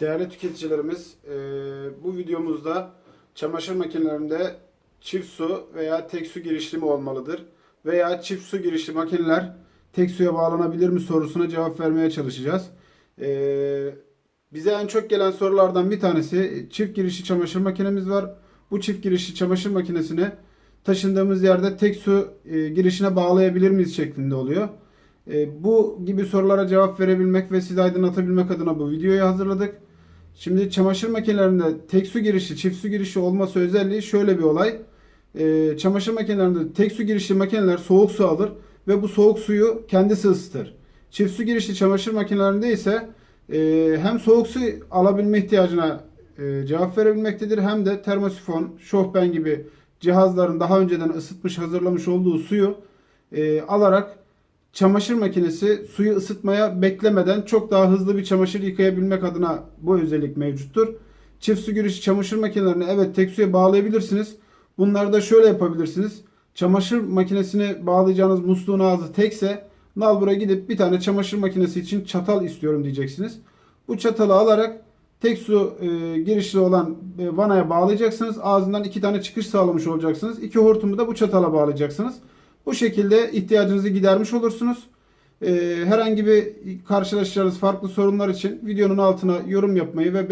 Değerli tüketicilerimiz, e, bu videomuzda çamaşır makinelerinde çift su veya tek su girişli mi olmalıdır? Veya çift su girişli makineler tek suya bağlanabilir mi sorusuna cevap vermeye çalışacağız. E, bize en çok gelen sorulardan bir tanesi çift girişli çamaşır makinemiz var. Bu çift girişli çamaşır makinesini taşındığımız yerde tek su e, girişine bağlayabilir miyiz şeklinde oluyor. E, bu gibi sorulara cevap verebilmek ve sizi aydınlatabilmek adına bu videoyu hazırladık. Şimdi çamaşır makinelerinde tek su girişi, çift su girişi olması özelliği şöyle bir olay. E, çamaşır makinelerinde tek su girişli makineler soğuk su alır ve bu soğuk suyu kendisi ısıtır. Çift su girişli çamaşır makinelerinde ise e, hem soğuk su alabilme ihtiyacına e, cevap verebilmektedir hem de termosifon, şofben gibi cihazların daha önceden ısıtmış hazırlamış olduğu suyu e, alarak çamaşır makinesi suyu ısıtmaya beklemeden çok daha hızlı bir çamaşır yıkayabilmek adına bu özellik mevcuttur. Çift su girişi çamaşır makinelerini evet tek suya bağlayabilirsiniz. Bunları da şöyle yapabilirsiniz. Çamaşır makinesini bağlayacağınız musluğun ağzı tekse nalbura gidip bir tane çamaşır makinesi için çatal istiyorum diyeceksiniz. Bu çatalı alarak tek su e, girişli olan e, vanaya bağlayacaksınız. Ağzından iki tane çıkış sağlamış olacaksınız. İki hortumu da bu çatala bağlayacaksınız. Bu şekilde ihtiyacınızı gidermiş olursunuz. Ee, herhangi bir karşılaşacağınız farklı sorunlar için videonun altına yorum yapmayı ve